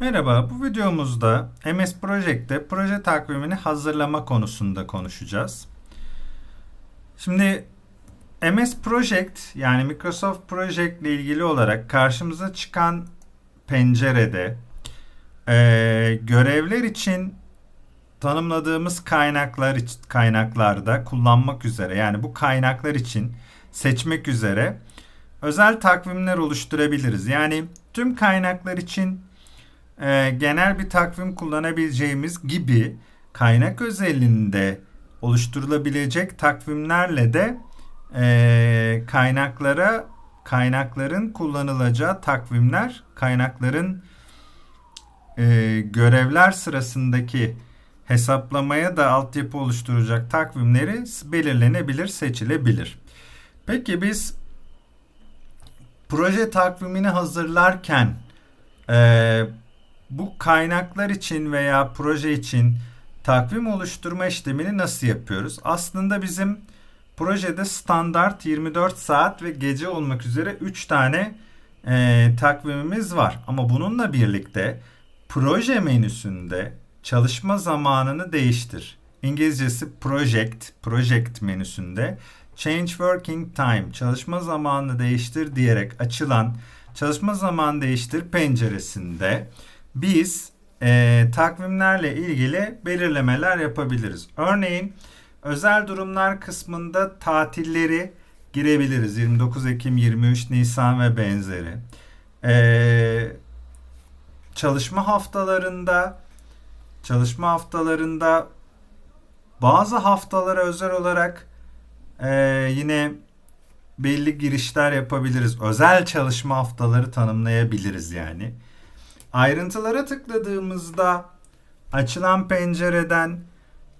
Merhaba, bu videomuzda MS Project'te proje takvimini hazırlama konusunda konuşacağız. Şimdi MS Project yani Microsoft Project ile ilgili olarak karşımıza çıkan pencerede e, görevler için tanımladığımız kaynaklar kaynaklarda kullanmak üzere yani bu kaynaklar için seçmek üzere özel takvimler oluşturabiliriz. Yani tüm kaynaklar için e, genel bir takvim kullanabileceğimiz gibi kaynak özelinde oluşturulabilecek takvimlerle de e, kaynaklara kaynakların kullanılacağı takvimler kaynakların e, görevler sırasındaki hesaplamaya da altyapı oluşturacak takvimleri belirlenebilir, seçilebilir. Peki biz proje takvimini hazırlarken e, bu kaynaklar için veya proje için takvim oluşturma işlemini nasıl yapıyoruz? Aslında bizim projede standart 24 saat ve gece olmak üzere 3 tane e, takvimimiz var. Ama bununla birlikte proje menüsünde çalışma zamanını değiştir. İngilizcesi project, project menüsünde change working time, çalışma zamanını değiştir diyerek açılan çalışma zamanı değiştir penceresinde biz e, takvimlerle ilgili belirlemeler yapabiliriz. Örneğin özel durumlar kısmında tatilleri girebiliriz. 29 Ekim, 23 Nisan ve benzeri. E, çalışma haftalarında çalışma haftalarında bazı haftalara özel olarak e, yine belli girişler yapabiliriz. Özel çalışma haftaları tanımlayabiliriz yani. Ayrıntılara tıkladığımızda açılan pencereden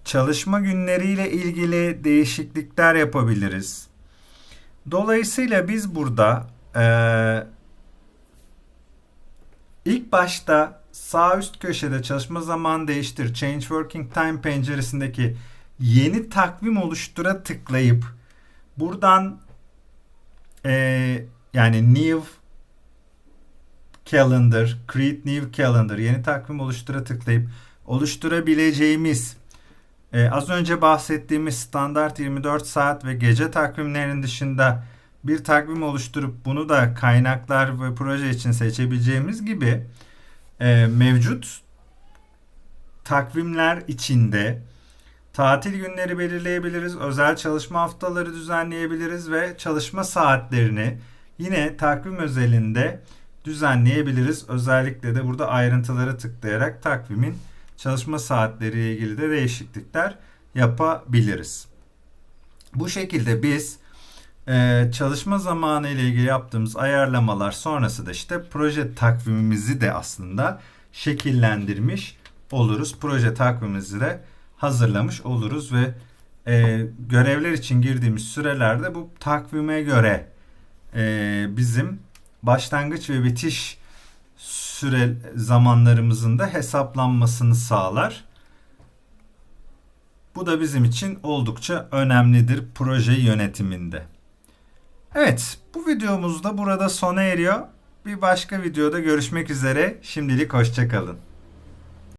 çalışma günleriyle ilgili değişiklikler yapabiliriz. Dolayısıyla biz burada e, ilk başta sağ üst köşede çalışma zamanı değiştir Change Working Time penceresindeki yeni takvim oluştura tıklayıp buradan e, yani New Calendar, Create New Calendar, yeni takvim oluştura tıklayıp oluşturabileceğimiz e, az önce bahsettiğimiz standart 24 saat ve gece takvimlerinin dışında bir takvim oluşturup bunu da kaynaklar ve proje için seçebileceğimiz gibi e, mevcut takvimler içinde tatil günleri belirleyebiliriz, özel çalışma haftaları düzenleyebiliriz ve çalışma saatlerini yine takvim özelinde düzenleyebiliriz. Özellikle de burada ayrıntılara tıklayarak takvimin çalışma saatleriyle ilgili de değişiklikler yapabiliriz. Bu şekilde biz e, çalışma zamanı ile ilgili yaptığımız ayarlamalar sonrası da işte proje takvimimizi de aslında şekillendirmiş oluruz. Proje takvimimizi de hazırlamış oluruz ve e, görevler için girdiğimiz sürelerde bu takvime göre e, bizim başlangıç ve bitiş süre zamanlarımızın da hesaplanmasını sağlar. Bu da bizim için oldukça önemlidir proje yönetiminde. Evet, bu videomuz da burada sona eriyor. Bir başka videoda görüşmek üzere. Şimdilik hoşçakalın.